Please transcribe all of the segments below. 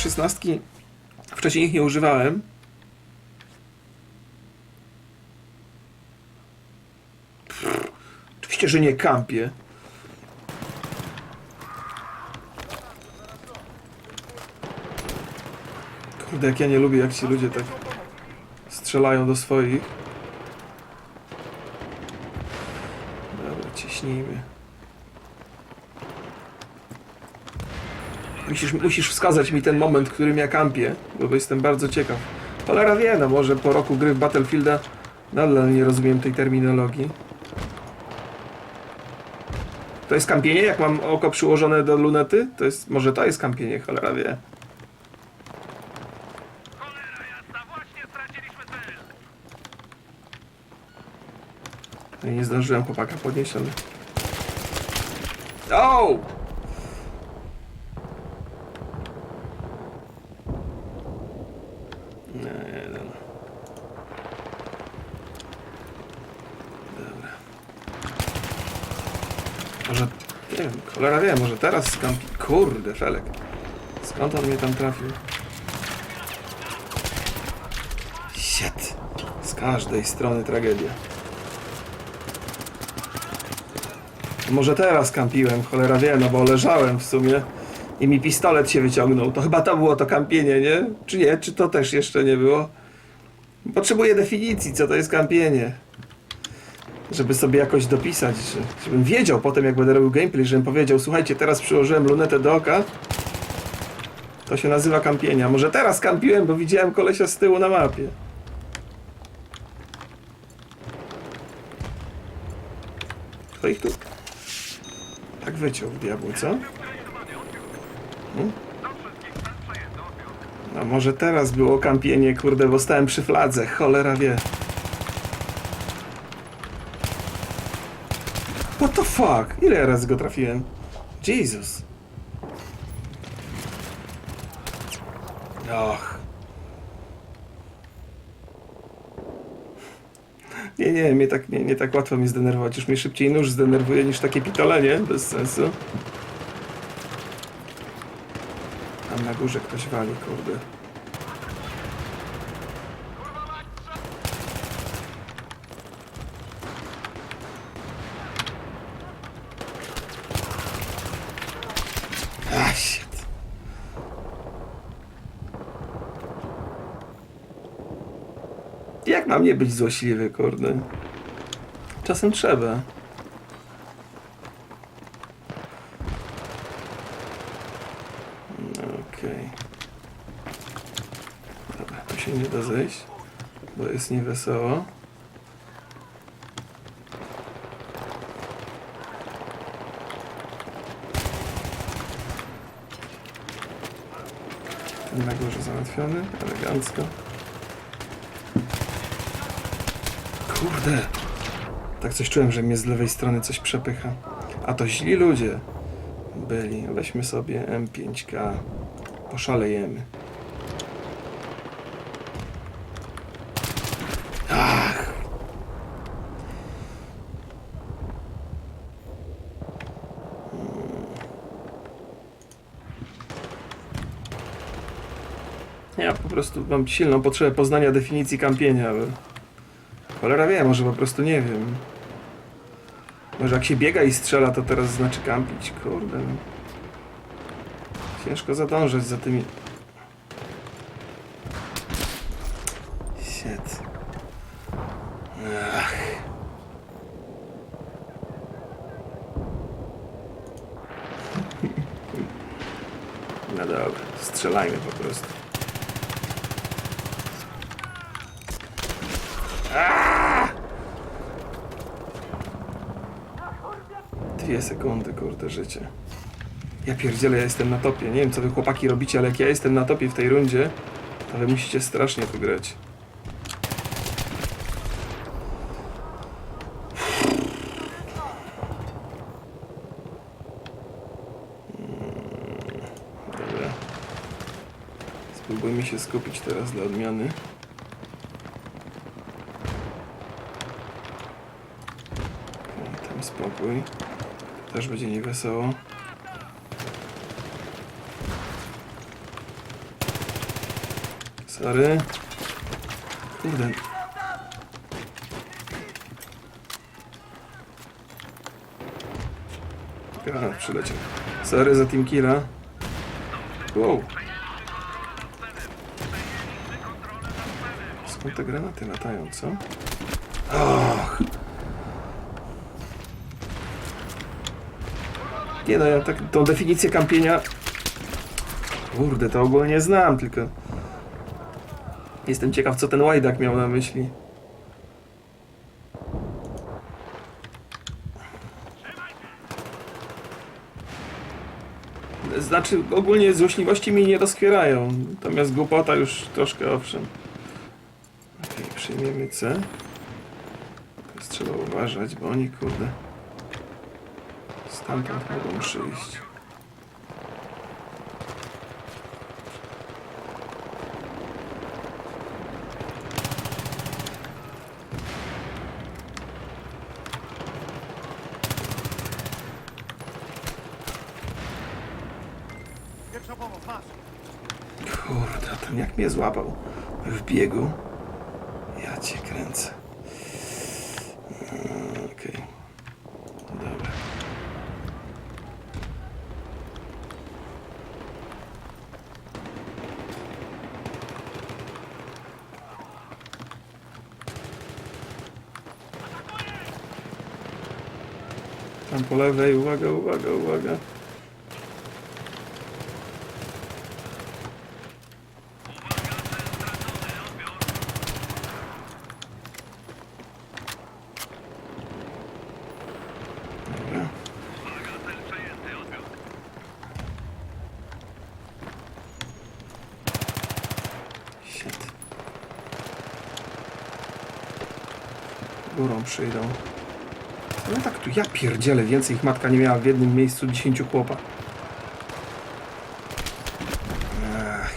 szesnastki. Wcześniej ich nie używałem. Pff, Oczywiście, że nie kampię. Kurde, jak ja nie lubię, jak ci ludzie tak strzelają do swoich. Dobra, ciśnijmy. Musisz, musisz wskazać mi ten moment, w którym ja kampię, bo jestem bardzo ciekaw. Cholera wie, no może po roku gry w Battlefielda nadal nie rozumiem tej terminologii. To jest kampienie, jak mam oko przyłożone do lunety? To jest, może to jest kampienie, cholera wie. No i nie zdążyłem chłopaka podnieść, ale... O! Nie, nie, dobra. Dobra. Może, nie wiem, cholera wie, może teraz skampi... Kurde, Felek. Skąd on mnie tam trafił? Shit. Z każdej strony tragedia. Może teraz kampiłem, cholera wie, no bo leżałem w sumie i mi pistolet się wyciągnął. To chyba to było to kampienie, nie? Czy nie? Czy to też jeszcze nie było? Potrzebuję definicji, co to jest kampienie. Żeby sobie jakoś dopisać, że- żebym wiedział potem, jak będę robił gameplay, żebym powiedział, słuchajcie, teraz przyłożyłem lunetę do oka. To się nazywa kampienia. Może teraz kampiłem, bo widziałem kolesia z tyłu na mapie. Kto ich tu tak wyciął diabły, co? Hmm? A może teraz było kampienie, kurde, bo stałem przy fladze, cholera wie. Fuck? Ile razy go trafiłem? Jesus. Och. Nie, nie, mnie tak, nie, nie tak łatwo mnie zdenerwować. Już mnie szybciej nóż zdenerwuje niż takie pitolenie, bez sensu. Tam na górze ktoś wali, kurde. Ah, shit. Jak mam nie być złośliwy, kurde? Czasem trzeba. Okej. Dobra, tu się nie da zejść, bo jest niewesoło. Na górze załatwiony, elegancko. Kurde. Tak coś czułem, że mnie z lewej strony coś przepycha. A to źli ludzie byli. Weźmy sobie M5K. Poszalejemy. Ach. Ja po prostu mam silną potrzebę poznania definicji kampienia. Cholera wie, może po prostu nie wiem. Może jak się biega i strzela, to teraz znaczy kampić. Kurde. Ciężko zadążać za tymi... Shit. Ach. No dobra, strzelajmy po prostu. Dwie sekundy, kurde, życie. Ja pierdzielę, ja jestem na topie. Nie wiem, co wy chłopaki robicie, ale jak ja jestem na topie w tej rundzie, to wy musicie strasznie tu grać. Mm, Dobra. Spróbujmy się skupić teraz dla odmiany. Tam spokój. Też będzie niewesoło. Sorry. Kurde. Granat przyleciał. Sorry za team killa. Wow. Skąd te granaty latają, co? Och. Nie no, ja tak tą definicję kampienia... Kurde, to ogólnie znam, tylko... Jestem ciekaw, co ten łajdak miał na myśli. Znaczy, ogólnie złośliwości mi nie doskwierają, natomiast głupota już troszkę owszem. Okej, przyjmiemy C. Teraz trzeba uważać, bo oni, kurde, stamtąd mogą przyjść. Kurde, ten jak mnie złapał w biegu. Ja cię kręcę. Tam po lewej, uwaga, uwaga, uwaga. Shit. Górą przyjdą. Ale tak tu ja pierdzielę, więcej ich matka nie miała w jednym miejscu 10 chłopa. Ach.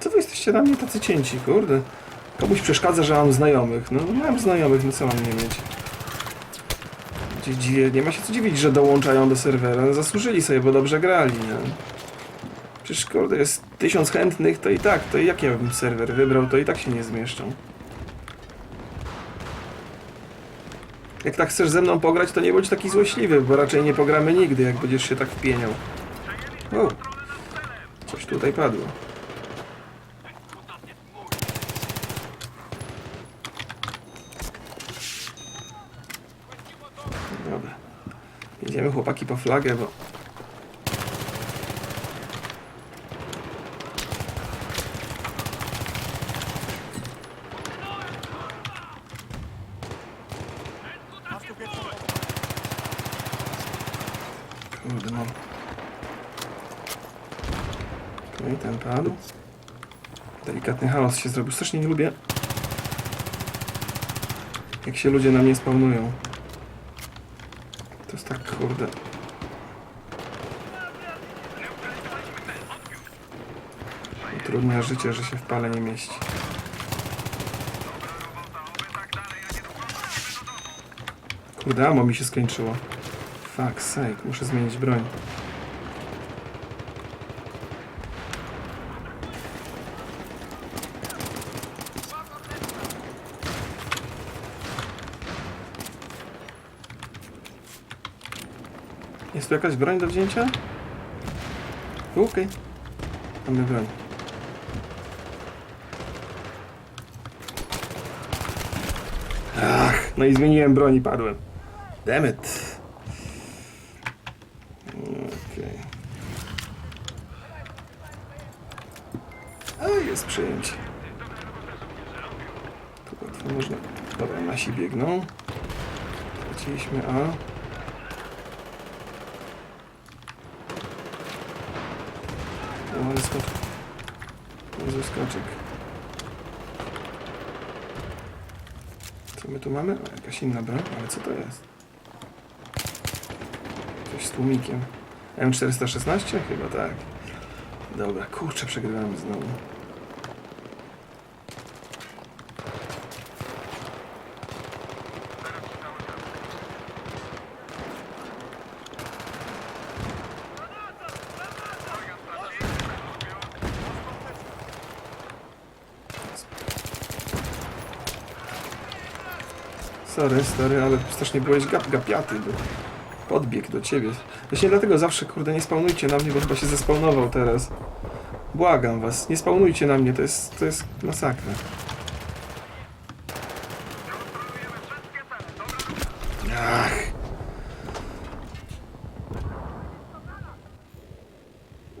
Co wy jesteście na mnie tacy cięci, kurde? Komuś przeszkadza, że mam znajomych. No mam znajomych, no co mam nie mieć? Nie ma się co dziwić, że dołączają do serwera. No, zasłużyli sobie, bo dobrze grali, nie? Przecież kurde, jest tysiąc chętnych, to i tak, to jak ja bym serwer wybrał, to i tak się nie zmieszczą. Jak tak chcesz ze mną pograć, to nie bądź taki złośliwy, bo raczej nie pogramy nigdy, jak będziesz się tak wpieniał. O, coś tutaj padło. Dobra. Jedziemy chłopaki po flagę, bo... Mam. Okej, ten padł. Delikatny chaos się zrobił. Strasznie nie lubię. Jak się ludzie na mnie spawnują. Jest tak kurde. Utrudnia życie, że się w pale nie mieści. Kurde, amo mi się skończyło. Fuck sake, muszę zmienić broń. Tu jakaś broń do wzięcia? Okej. Mamy broń. Ach, no i zmieniłem broń i padłem. Damn it. Okej. A, jest przyjęcie. Tu łatwo można... Dobra, nasi biegną. Straciliśmy A. O, ale skocz. Niezły skoczek. Co my tu mamy? O, jakaś inna broń, ale co to jest? Coś z tłumikiem. M416? Chyba tak. Dobra, kurczę, przegrywamy znowu. Sorry, stary, ale strasznie byłeś gap, gapiaty. Bo podbiegł do ciebie. Właśnie dlatego zawsze, kurde, nie spawnujcie na mnie, bo chyba się zespawnował teraz. Błagam was, nie spawnujcie na mnie, to jest, to jest masakra. Ach.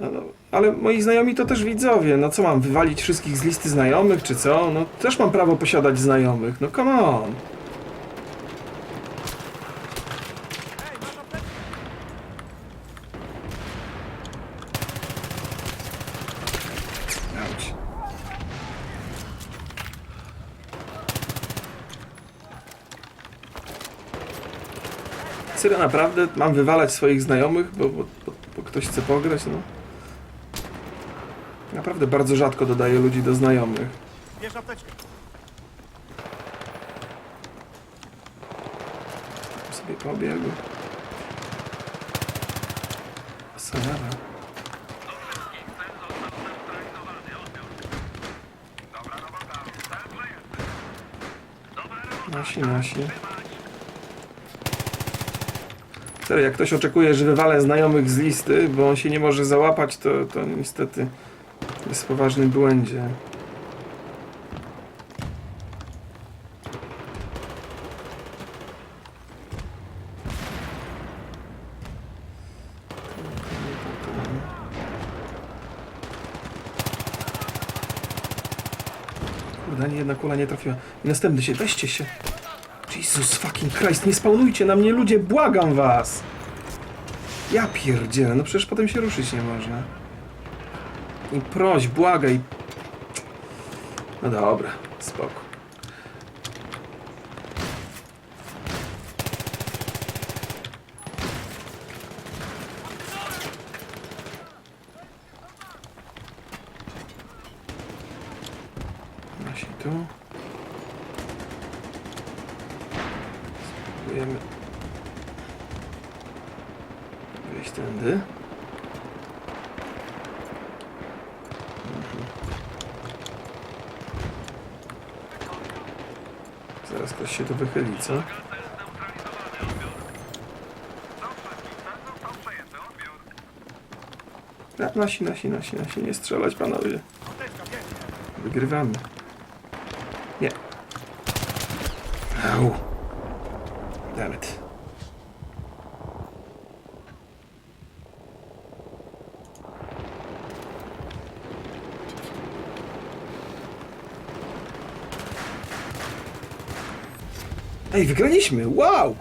No, no, ale moi znajomi to też widzowie. No co mam, wywalić wszystkich z listy znajomych, czy co? No też mam prawo posiadać znajomych. No come on. Ej, masz apteczkę! Auć. Serio, naprawdę mam wywalać swoich znajomych, bo, bo, bo, bo ktoś chce pograć, no. Naprawdę bardzo rzadko dodaję ludzi do znajomych. Bierz apteczkę. sobie pobiegł. Sonara. Nasi, nasi. Serio, jak ktoś oczekuje, że wywalę znajomych z listy, bo on się nie może załapać, to, to niestety jest w poważnym błędzie. Kurde, ani jedna kula nie trafiła. I następny się, weźcie się. Jesus fucking Christ, nie spawnujcie na mnie ludzie, błagam was! Ja pierdzielę, no przecież potem się ruszyć nie można. I proś, błagaj. No dobra, spoko. Nasi tu. Spróbujemy wyjść tędy. Mhm. Zaraz ktoś się tu wychyli, co? Ja, nasi, nasi, nasi, nasi, nie strzelać panowie. Wygrywamy. Nie. Au. Damn it. Ej, wygraliśmy! Wow!